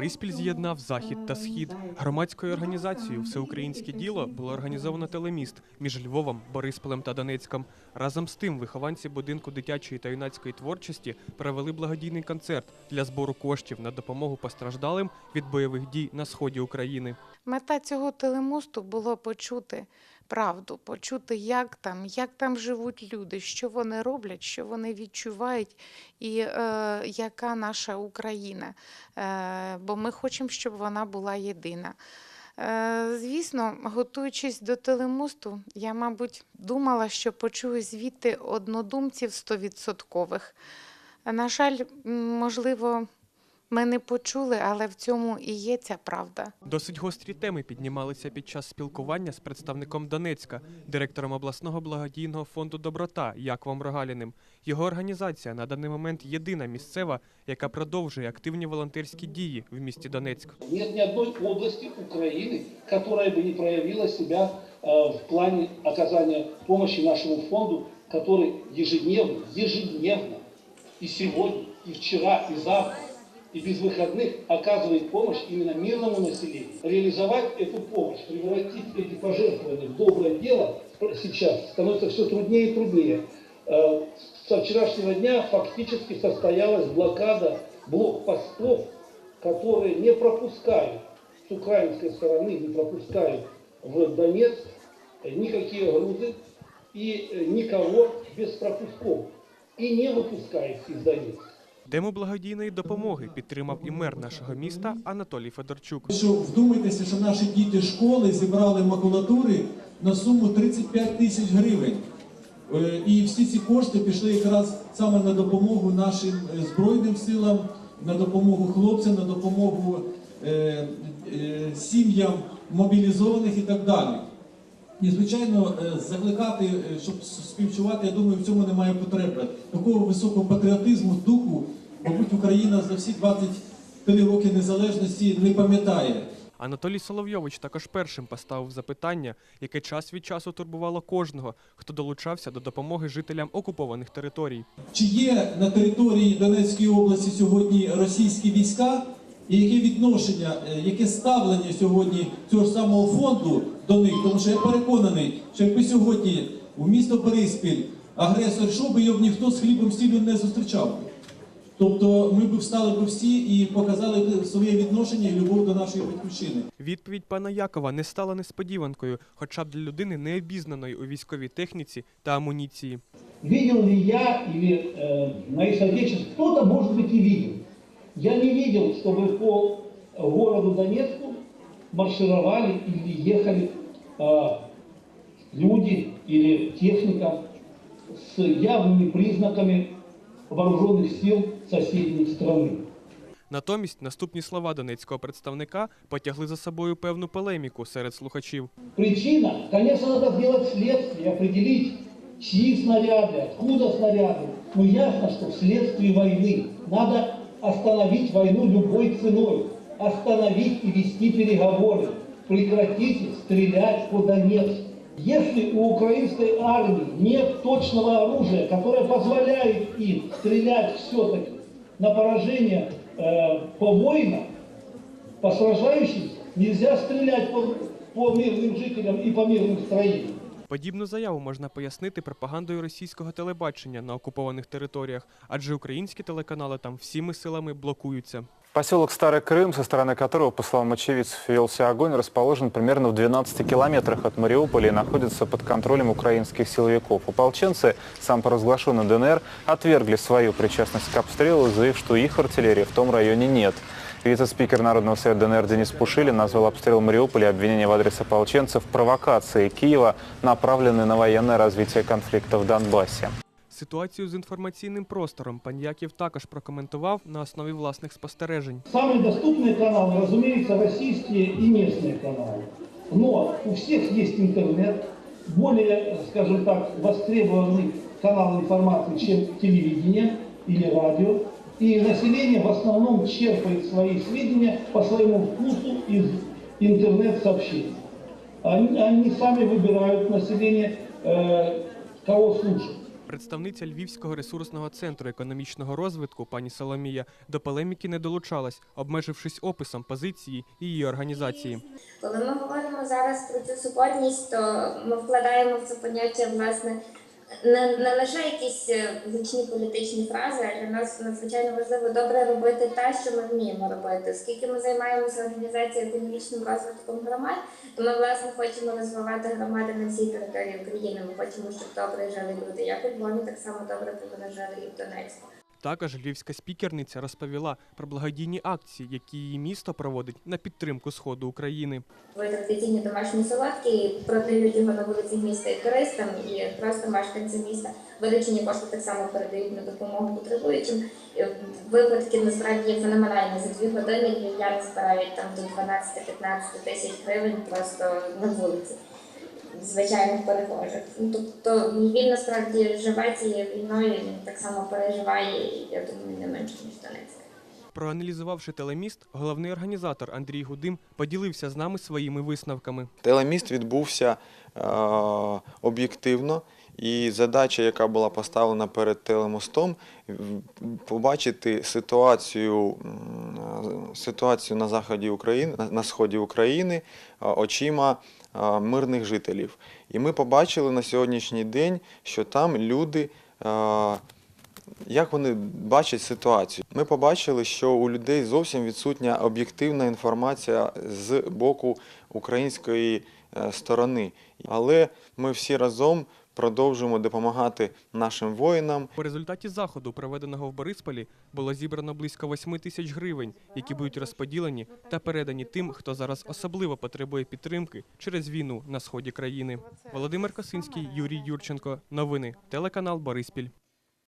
Бориспіль з'єднав захід та схід. Громадською організацією Всеукраїнське діло було організовано телеміст між Львовом, Бориспілем та Донецьком. Разом з тим, вихованці будинку дитячої та юнацької творчості провели благодійний концерт для збору коштів на допомогу постраждалим від бойових дій на сході України. Мета цього телемосту було почути правду, почути, як там, як там живуть люди, що вони роблять, що вони відчувають, і е, яка наша Україна. Е, бо ми хочемо, щоб вона була єдина. Е, Звісно, готуючись до телемосту, я, мабуть, думала, що почую звідти однодумців стовідсоткових. На жаль, можливо, ми не почули, але в цьому і є ця правда. Досить гострі теми піднімалися під час спілкування з представником Донецька, директором обласного благодійного фонду Доброта Яковом Рогаліним. Його організація на даний момент єдина місцева, яка продовжує активні волонтерські дії в місті Донецьк. Нет ни одной области Украины, которая бы не проявила себя э, в плане оказания помощи нашему фонду, который ежедневно, ежедневно и сегодня, и вчера, и завтра, и без выходных оказывает помощь именно мирному населению. Реализовать эту помощь, превратить эти пожертвования в доброе дело сейчас становится все труднее и труднее. Э, Со вчерашнего дня фактически состоялась блокада блокпостов, которые не пропускают с украинской стороны, не пропускают в Донецк никакие грузы и никого без пропусков. И не выпускает из Донецка. Тему благодійної допомоги підтримав і мер нашого міста Анатолій Федорчук. Що вдумайтеся, що наші діти школи зібрали макулатури на суму 35 тисяч гривень. Е, І всі ці кошти пішли якраз саме на допомогу нашим е, збройним силам, на допомогу хлопцям, на допомогу е, сім'ям мобілізованих і так далі. І, звичайно, закликати, щоб співчувати, я думаю, в цьому немає потреби. Такого високого патріотизму, духу, мабуть, Україна за всі 23 роки незалежності не пам'ятає. Анатолій Соловйович також першим поставив запитання, яке час від часу турбувало кожного, хто долучався до допомоги жителям окупованих територій. Чи є на території Донецької області сьогодні російські війська? І яке відношення, е, яке ставлення сьогодні цього ж самого фонду до них? Тому що я переконаний, що якби сьогодні у місто Бориспіль агресор йшов би, його ніхто з хлібом сіллю не зустрічав. би. Тобто ми б встали б всі і показали б своє відношення і любов до нашої батьківщини. Відповідь пана Якова не стала несподіванкою, хоча б для людини необізнаної у військовій техніці та амуніції. Видел ли я или э, мои соотечественники, кто-то, может быть, и видел. Я не видел, чтобы по городу Донецку маршировали или ехали э, люди или техника с явными признаками вооруженных сил соседней страны. Натомість наступні слова донецького представника потягли за собою певну полеміку серед слухачів. Причина, конечно, надо сделать следствие, определить, чьи снаряды, откуда снаряды. Но ясно, что вследствие войны надо остановить войну любой ценой, остановить и вести переговоры. Прекратите стрелять по Донецку. Если у украинской армии нет точного оружия, которое позволяет им стрелять все-таки на поражение э, по воинам, по сражающимся, нельзя стрелять по, по мирным жителям и по мирным строениям. Подібну заяву можна пояснити пропагандою російського телебачення на окупованих територіях, адже українські телеканали там всіми силами блокуються. Поселок Старый Крым, со стороны которого, по словам очевидцев, велся огонь, расположен примерно в 12 километрах от Мариуполя и находится под контролем украинских силовиков. Ополченцы самопоразглашенной ДНР отвергли свою причастность к обстрелу, заявив, что их артиллерии в том районе нет. Вице-спикер Народного совета ДНР Денис Пушилин назвал обстрел Мариуполя и обвинение в адрес ополченцев провокацией Киева, направленной на военное развитие конфликта в Донбассе. Ситуацію з інформаційним простором пан Яків також прокоментував на основі власних спостережень. Самые доступные каналы, разумеется, российские и местные каналы. Но у всех есть интернет, более, скажем так, востребованный канал информации, чем телевидение или радио. И население в основном черпает свои сведения по своему вкусу из интернет-сообщений. Они, они сами выбирают население, э, кого слушать. Представниця Львівського ресурсного центру економічного розвитку пані Соломія до полеміки не долучалась, обмежившись описом позиції її організації. Коли ми говоримо зараз про цю суботність, то ми вкладаємо в це поняття власне не, не лише якісь е, гучні політичні фрази, а для нас надзвичайно важливо добре робити те, що ми вміємо робити. Оскільки ми займаємося організацією економічним розвитком громад, то ми власне хочемо розвивати громади на всій території України. Ми хочемо, щоб добре жили люди, як у Львові, так само добре повинні жити і в Донецьку. Також львівська спікерниця розповіла про благодійні акції, які її місто проводить на підтримку сходу України. Свої традиційні домашні і продають його на вулиці міста і туристам, і просто мешканці міста виручені кошти так само передають на допомогу потребуючим. Випадки насправді є феноменальні. За дві години львів'яни збирають там до 12-15 тисяч гривень просто на вулиці. Звичайних перехожих. Ну, Тобто він насправді живе цією війною, він так само переживає, і я думаю, не менше ніж Донецьк. Проаналізувавши телеміст, головний організатор Андрій Гудим поділився з нами своїми висновками. Телеміст відбувся е, об'єктивно, і задача, яка була поставлена перед телемостом, побачити ситуацію, ситуацію на заході України, на- сході України очима мирних жителів. І ми побачили на сьогоднішній день, що там люди. як вони бачать ситуацію? Ми побачили, що у людей зовсім відсутня об'єктивна інформація з боку української е, сторони. Але ми всі разом продовжуємо допомагати нашим воїнам. У результаті заходу, проведеного в Борисполі, було зібрано близько 8 тисяч гривень, які будуть розподілені та передані тим, хто зараз особливо потребує підтримки через війну на сході країни. Володимир Косинський, Юрій Юрченко. Новини. Телеканал Бориспіль.